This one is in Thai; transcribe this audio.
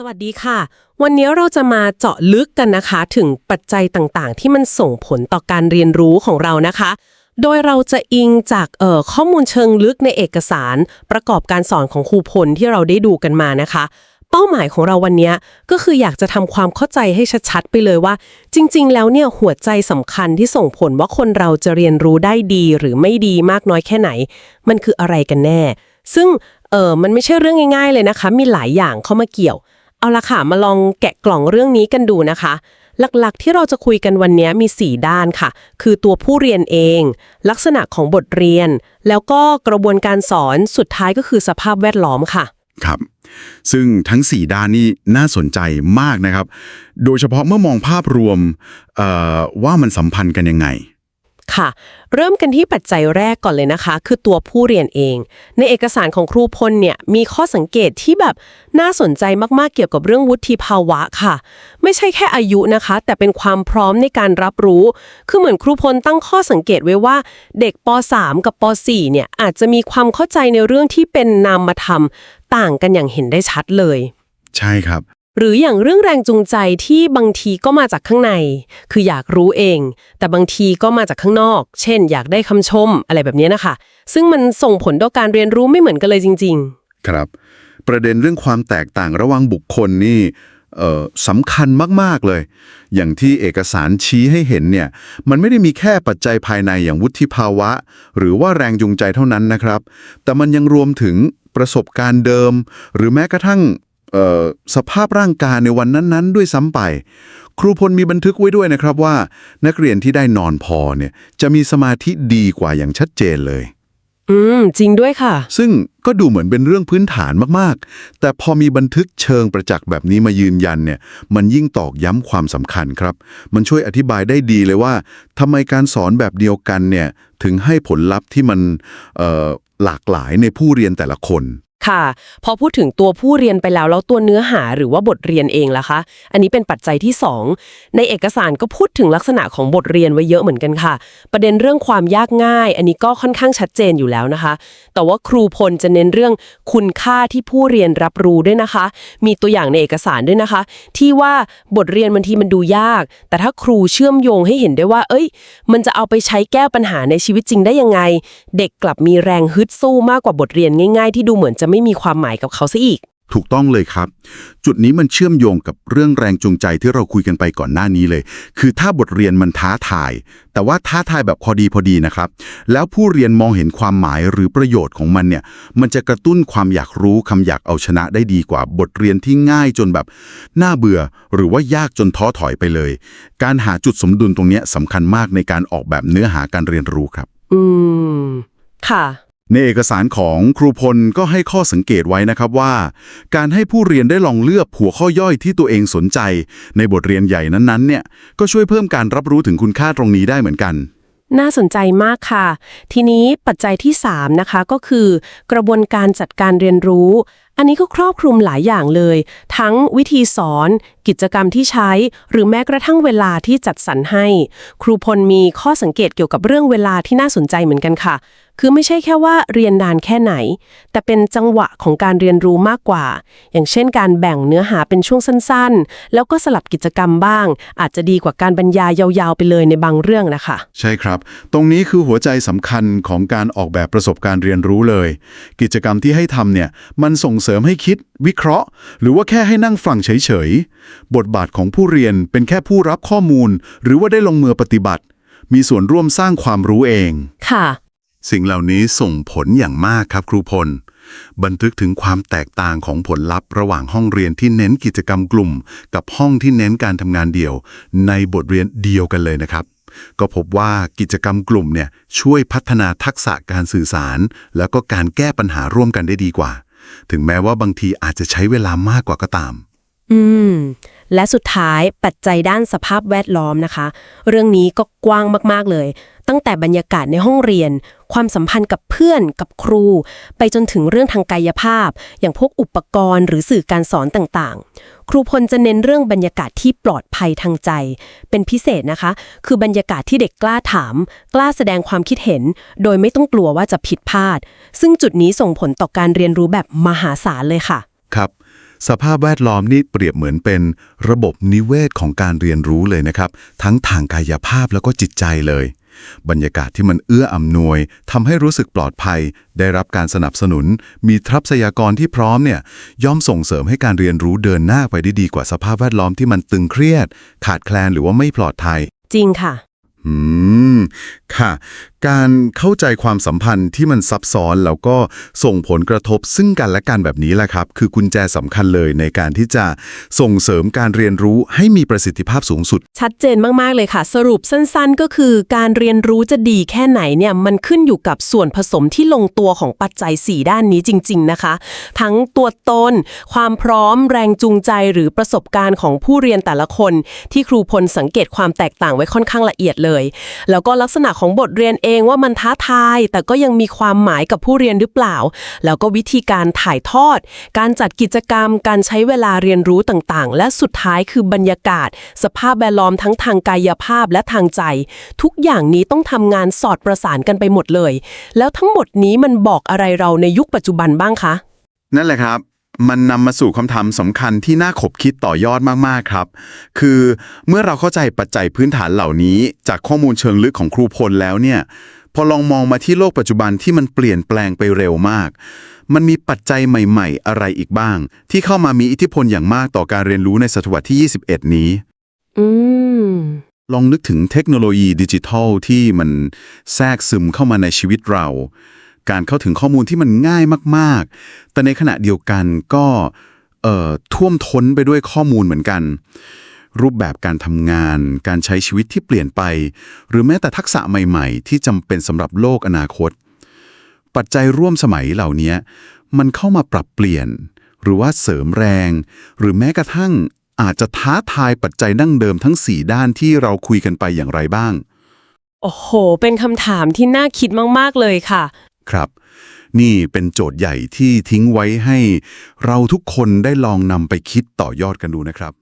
สวัสดีค่ะ วันนี้เราจะมาเจาะลึกกันนะคะ ถึงปัจจัยต่างๆ ที่มันส่งผลต่อการเรียนรู้ของเรานะคะ โดยเราจะอิงจากเอ่อข้อมูลเชิงลึกในเอกสาร ประกอบการสอนของครูพลที่เราได้ดูกันมานะคะ เป้าหมายของเราวันนี้ก็คืออยากจะทำความเข้าใจให้ชัดๆไปเลยว่า จริง ๆ แล้วเนี่ยหัวใจสำคัญที่ส่งผลว่าคนเราจะเรียนรู้ได้ดีหรือไม่ดีมากน้อยแค่ไหน มันคืออะไรกันแน่ ซึ่งเออมันไม่ใช่เรื่องง่าย ๆ เลยนะคะ มีหลายอย่างเข้ามาเกี่ยว เอาละค่ะ มาลองแกะกล่องเรื่องนี้กันดูนะคะ หลักๆที่เราจะคุยกันวันนี้มี 4 ด้านค่ะ คือตัวผู้เรียนเอง ลักษณะของบทเรียน แล้วก็กระบวนการสอนสุดท้ายก็คือสภาพแวดล้อมค่ะ ครับ ซึ่งทั้ง 4 ด้านนี้น่าสนใจมากนะครับ โดยเฉพาะเมื่อมองภาพรวมว่ามันสัมพันธ์กันยังไง ค่ะ เริ่มกันที่ปัจจัยแรกก่อนเลยนะคะ คือตัวผู้เรียนเอง ในเอกสารของครูพลเนี่ยมีข้อสังเกตที่แบบน่าสนใจมากๆเกี่ยวกับเรื่องวุฒิภาวะค่ะ ไม่ใช่แค่อายุนะคะ แต่เป็นความพร้อมในการรับรู้ คือเหมือนครูพลตั้งข้อสังเกตไว้ว่า เด็กป .3 กับป .4 เนี่ยอาจจะมีความเข้าใจในเรื่องที่เป็นนามธรรมต่างกันอย่างเห็นได้ชัดเลย ใช่ครับ หรืออย่างเรื่องแรงจูงใจที่บางทีก็มาจากข้างใน คืออยากรู้เอง แต่บางทีก็มาจากข้างนอก เช่น อยากได้คำชมอะไรแบบนี้นะคะ ซึ่งมันส่งผลต่อการเรียนรู้ไม่เหมือนกันเลยจริง ๆ ครับ ประเด็นเรื่องความแตกต่างระหว่างบุคคลนี่สำคัญมาก ๆ เลย อย่างที่เอกสารชี้ให้เห็นเนี่ย มันไม่ได้มีแค่ปัจจัยภายในอย่างวุฒิภาวะ หรือว่าแรงจูงใจเท่านั้นนะครับ แต่มันยังรวมถึงประสบการณ์เดิม หรือแม้กระทั่ง สภาพร่างกายในวันนั้นๆ ด้วยซ้ำไป ครูพลมีบันทึกไว้ด้วยนะครับว่า นักเรียนที่ได้นอนพอเนี่ยจะมีสมาธิดีกว่าอย่างชัดเจนเลยๆอืม จริงด้วยค่ะ ซึ่งก็ดูเหมือนเป็นเรื่องพื้นฐานมากๆ แต่พอมีบันทึกเชิงประจักษ์แบบนี้มายืนยันเนี่ย มันยิ่งตอกย้ำความสำคัญครับ มันช่วยอธิบายได้ดีเลยว่าทำไมการสอนแบบเดียวกันเนี่ยถึงให้ผลลัพธ์ที่มันเอ่อหลากหลายในผู้เรียนแต่ละคน ค่ะ พอพูดถึงตัวผู้เรียนไปแล้วแล้วตัวเนื้อหาหรือว่าบทเรียนเองล่ะคะ อันนี้เป็นปัจจัยที่ 2 ในเอกสารก็พูดถึงลักษณะของบทเรียนไว้เยอะเหมือนกันค่ะ ประเด็นเรื่องความยากง่าย อันนี้ก็ค่อนข้างชัดเจนอยู่แล้วนะคะ แต่ว่าครูพลจะเน้นเรื่องคุณค่าที่ผู้เรียนรับรู้ด้วยนะคะ มีตัวอย่างในเอกสารด้วยนะคะ ที่ว่าบทเรียนบางทีมันดูยาก แต่ถ้าครูเชื่อมโยงให้เห็นได้ว่า เอ้ย มันจะเอาไปใช้แก้ปัญหาในชีวิตจริงได้ยังไง เด็กกลับมีแรงฮึดสู้มากกว่าบทเรียนง่าย ๆ ที่ดูเหมือนจะไมไม่มีความหมายกับเขาซะอีก ถูกต้องเลยครับ จุดนี้มันเชื่อมโยงกับเรื่องแรงจูงใจที่เราคุยกันไปก่อนหน้านี้เลย คือถ้าบทเรียนมันท้าทาย แต่ว่าท้าทายแบบพอดีพอดีนะครับ แล้วผู้เรียนมองเห็นความหมายหรือประโยชน์ของมันเนี่ย มันจะกระตุ้นความอยากรู้คำอยากเอาชนะได้ดีกว่าบทเรียนที่ง่ายจนแบบน่าเบื่อ หรือว่ายากจนท้อถอยไปเลย การหาจุดสมดุลตรงเนี้ยสำคัญมากในการออกแบบเนื้อหาการเรียนรู้ครับ อืม ค่ะ ในเอกสารของครูพลก็ให้ข้อสังเกตไว้นะครับว่า การให้ผู้เรียนได้ลองเลือกหัวข้อย่อยที่ตัวเองสนใจ ในบทเรียนใหญ่นั้นๆเนี่ยก็ช่วยเพิ่มการรับรู้ถึงคุณค่าตรงนี้ได้เหมือนกัน น่าสนใจมากค่ะ ทีนี้ปัจจัยที่ 3 นะคะก็คือ กระบวนการจัดการเรียนรู้ อันนี้ก็ครอบคลุมหลายอย่างเลย ทั้งวิธีสอน กิจกรรมที่ใช้ หรือแม้กระทั่งเวลาที่จัดสรรให้ ครูพลมีข้อสังเกตเกี่ยวกับเรื่องเวลาที่น่าสนใจเหมือนกันค่ะ คือไม่ใช่แค่ว่าเรียนนานแค่ไหน แต่เป็นจังหวะของการเรียนรู้มากกว่า อย่างเช่นการแบ่งเนื้อหาเป็นช่วงสั้นๆ แล้วก็สลับกิจกรรมบ้าง อาจจะดีกว่าการบรรยายยาวๆ ไปเลยในบางเรื่องนะคะ ใช่ครับ ตรงนี้คือหัวใจสำคัญของการออกแบบประสบการณ์เรียนรู้เลย กิจกรรมที่ให้ทำเนี่ยมันส่งเสริมให้คิด วิเคราะห์ หรือว่าแค่ให้นั่งฟังเฉยๆบทบาทของผู้เรียนเป็นแค่ผู้รับข้อมูล หรือว่าได้ลงมือปฏิบัติ มีส่วนร่วมสร้างความรู้เองค่ะ สิ่งเหล่านี้ส่งผลอย่างมากครับครูพล บันทึกถึงความแตกต่างของผลลัพธ์ระหว่างห้องเรียนที่เน้นกิจกรรมกลุ่ม กับห้องที่เน้นการทำงานเดี่ยว ในบทเรียนเดียวกันเลยนะครับ ก็พบว่ากิจกรรมกลุ่มเนี่ยช่วยพัฒนาทักษะการสื่อสาร แล้วก็การแก้ปัญหาร่วมกันได้ดีกว่า ถึงแม้ว่าบางทีอาจจะใช้เวลามากกว่าก็ตาม อืมและสุดท้ายปัจจัยด้านสภาพแวดล้อมนะคะ เรื่องนี้ก็กว้างมาก ๆ เลย ตั้งแต่บรรยากาศในห้องเรียน ความสัมพันธ์กับเพื่อนกับครู ไปจนถึงเรื่องทางกายภาพ อย่างพวกอุปกรณ์หรือสื่อการสอนต่างๆ ครูพลจะเน้นเรื่องบรรยากาศที่ปลอดภัยทางใจ เป็นพิเศษนะคะ คือบรรยากาศที่เด็กกล้าถาม กล้าแสดงความคิดเห็น โดยไม่ต้องกลัวว่าจะผิดพลาด ซึ่งจุดนี้ส่งผลต่อการเรียนรู้แบบมหาศาลเลยค่ะ ครับสภาพแวดล้อมนี่เปรียบเหมือนเป็นระบบนิเวศของการเรียนรู้เลยนะครับ ทั้งทางกายภาพแล้วก็จิตใจเลย บรรยากาศที่มันเอื้ออำนวยทำให้รู้สึกปลอดภัย ได้รับการสนับสนุน มีทรัพยากรที่พร้อมเนี่ยย่อมส่งเสริมให้การเรียนรู้เดินหน้าไปได้ดีกว่าสภาพแวดล้อมที่มันตึงเครียด ขาดแคลนหรือว่าไม่ปลอดภัย จริงค่ะ อืม ค่ะการเข้าใจความสัมพันธ์ที่มันซับซ้อนแล้วก็ส่งผลกระทบซึ่งกันและกันแบบนี้แหละครับ คือกุญแจสำคัญเลยในการที่จะส่งเสริมการเรียนรู้ให้มีประสิทธิภาพสูงสุด ชัดเจนมาก ๆ เลยค่ะ สรุปสั้น ๆ ก็คือการเรียนรู้จะดีแค่ไหนเนี่ยมันขึ้นอยู่กับส่วนผสมที่ลงตัวของปัจจัย 4 ด้านนี้จริง ๆ นะคะ ทั้งตัวตน ความพร้อมแรงจูงใจหรือประสบการณ์ของผู้เรียนแต่ละคน ที่ครูพลสังเกตความแตกต่างไว้ค่อนข้างละเอียดเลย แล้วก็ลักษณะของบทเรียนเองว่ามันท้าทาย แต่ก็ยังมีความหมายกับผู้เรียนหรือเปล่า แล้วก็วิธีการถ่ายทอด การจัดกิจกรรม การใช้เวลาเรียนรู้ต่างๆ และสุดท้ายคือบรรยากาศ สภาพแวดล้อมทั้งทางกายภาพและทางใจ ทุกอย่างนี้ต้องทำงานสอดประสานกันไปหมดเลย แล้วทั้งหมดนี้มันบอกอะไรเราในยุคปัจจุบันบ้างคะ นั่นแหละครับ มันนำมาสู่คำถามสำคัญที่น่าขบคิดต่อยอดมาก ๆ ครับ คือเมื่อเราเข้าใจปัจจัยพื้นฐานเหล่านี้ จากข้อมูลเชิงลึกของครูพลแล้วเนี่ย พอลองมองมาที่โลกปัจจุบันที่มันเปลี่ยนแปลงไปเร็วมาก มันมีปัจจัยใหม่ ๆ อะไรอีกบ้าง ที่เข้ามามีอิทธิพลอย่างมากต่อการเรียนรู้ในศตวรรษที่ 21 นี้ อืมลองนึกถึงเทคโนโลยีดิจิทัลที่มันแทรกซึมเข้ามาในชีวิตเรา การเข้าถึงข้อมูลที่มันง่ายมาก ๆ แต่ในขณะเดียวกันก็ท่วมท้นไปด้วยข้อมูลเหมือนกัน รูปแบบการทำงาน การใช้ชีวิตที่เปลี่ยนไป หรือแม้แต่ทักษะใหม่ๆ ที่จำเป็นสำหรับโลกอนาคต ปัจจัยร่วมสมัยเหล่านี้มันเข้ามาปรับเปลี่ยน หรือว่าเสริมแรง หรือแม้กระทั่งอาจจะท้าทายปัจจัยดั้งเดิมทั้ง 4 ด้านที่เราคุยกันไปอย่างไรบ้าง โอ้โห เป็นคำถามที่น่าคิดมาก ๆ เลยค่ะ ครับ นี่เป็นโจทย์ใหญ่ที่ทิ้งไว้ให้เราทุกคนได้ลองนำไปคิดต่อยอดกันดูนะครับ